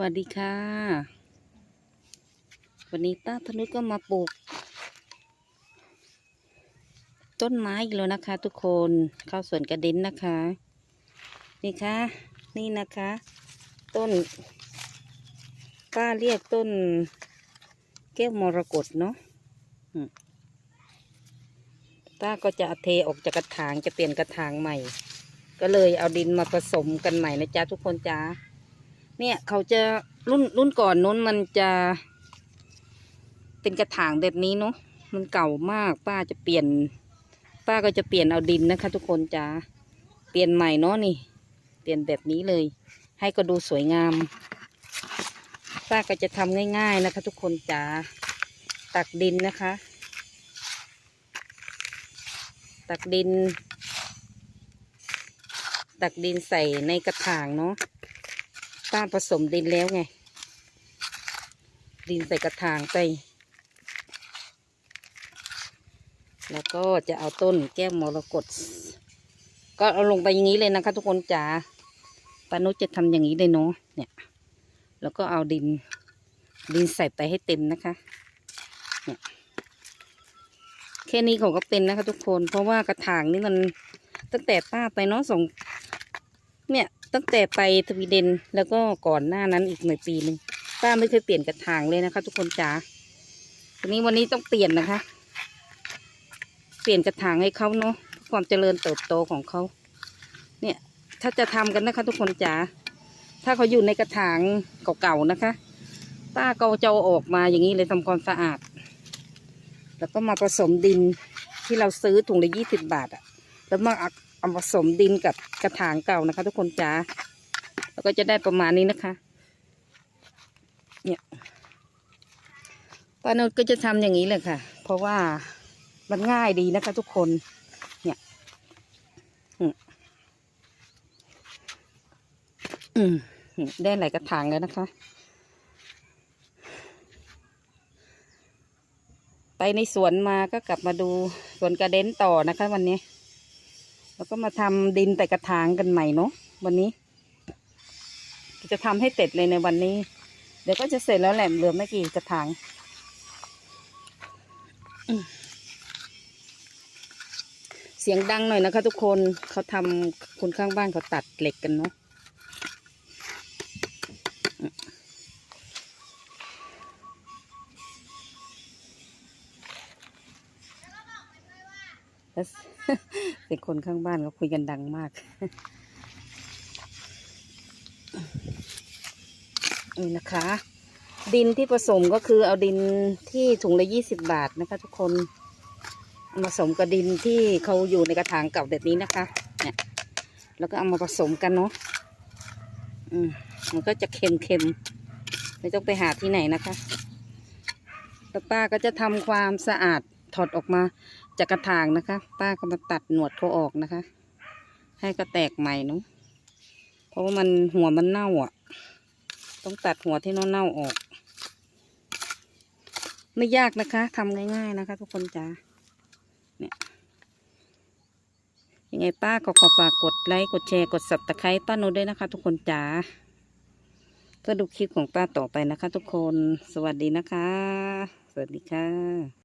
วัสดีค่ะ วันนี้ป้าธนุชก็มาปลูก ต้นไม้อีกแล้วนะคะ ทุกคนเข้าสวนกระเด็นนะคะ นี่ค่ะ นี่นะคะ ต้น ป้าเรียกต้น แก้วมรกตเนาะอืมป้าก็จะเอาเทออกจากกระถางจะเปลี่ยนกระถางใหม่ ก็เลยเอาดินมาผสมกันใหม่นะจ๊ะทุกคนจ้า เนี่ยเขาจะรุ่นรุ่นก่อนนู้นมันจะเป็นกระถางแบบนี้เนาะมันเก่ามาก ป้าจะเปลี่ยน ป้าก็จะเปลี่ยนเอาดินนะคะ ทุกคนจ้าเปลี่ยนใหม่เนาะนี่ เปลี่ยนแบบนี้เลย ให้ก็ดูสวยงาม ป้าก็จะทำง่ายๆนะคะ ทุกคนจ้าตักดินนะคะ ตักดิน ตักดินใส่ในกระถางเนาะ ป้าผสมดินแล้วไง ดินใส่กระถางไป แล้วก็จะเอาต้นแก้วมรกตก็เอาลงไปอย่างนี้เลยนะคะทุกคนจ๋าปานุจะทำอย่างนี้เลยเนาะเนี่ย แล้วก็เอาดิน ดินใส่ไปให้เต็มนะคะเนี่ยแค่นี้เขาก็เป็นนะคะทุกคน เพราะว่ากระถางนี่มันตั้งแต่ป้าไปเนาะส่งเนี่ย ตั้งแต่ไปสวีเดนแล้วก็ก่อนหน้านั้นอีกหน่อยปีหนึ่งป้าไม่เคยเปลี่ยนกระถางเลยนะคะ ทุกคนจ๋าทีนี้วันนี้ต้องเปลี่ยนนะคะ เปลี่ยนกระถางให้เขาเนาะความเจริญเติบโตของเขาเนี่ย ถ้าจะทำกันนะคะ ทุกคนจ๋าถ้าเขาอยู่ในกระถางเก่าๆนะคะ ป้าก็จะออกมาอย่างนี้เลยทำความสะอาด แล้วก็มาผสมดินที่เราซื้อถุงละยี่สิบบาทอะแล้วมา เอาผสมดินกับกระถางเก่านะคะ ทุกคนจ๋าแล้วก็จะได้ประมาณนี้นะคะ เนี่ยป้านุชก็จะทำอย่างนี้เลยค่ะ เพราะว่ามันง่ายดีนะคะ ทุกคน เนี่ยอืมได้หลายกระถางแล้วนะคะไปในสวนมาก็กลับมาดูสวนกระเด็นต่อนะคะวันนี้ แล้วก็มาทำดินแต่กระถางกันใหม่เนาะวันนี้ จะทำให้เสร็จเลยในวันนี้ เดี๋ยวก็จะเสร็จแล้วแหละเหลือไม่กี่กระถางเสียงดังหน่อยนะคะ ทุกคนเขาทำคนข้างบ้านเขาตัดเหล็กกันเนาะ แล้วเสียงคนข้างบ้านเขาคุยกันดังมากนี่นะคะ ดินที่ผสมก็คือเอาดินที่ถุงละยี่สิบบาทนะคะ ทุกคนเอามาผสมกับดินที่เขาอยู่ในกระถางเก่าแบบนี้นะคะ เนี่ย แล้วก็เอามาผสมกันเนาะอืมมันก็จะเค็มๆไม่ต้องไปหาที่ไหนนะคะแล้วป้าก็จะทำความสะอาดถอดออกมา จากกระถางนะคะ ป้าก็มาตัดหนวดเขาออกนะคะ ให้ก็แตกใหม่เนาะเพราะว่ามันหัวมันเน่าอะ ต้องตัดหัวที่เน่าๆออก ไม่ยากนะคะทำง่าย ๆนะคะ ทุกคนจ้าเนี่ยยังไงป้าก็ขอฝากกดไลค์กดแชร์กดสับตะไคร้ป้าโนตด้วยนะคะ ทุกคนจ้าก็ดูคลิปของป้าต่อไปนะคะ ทุกคน สวัสดีนะคะ สวัสดีค่ะ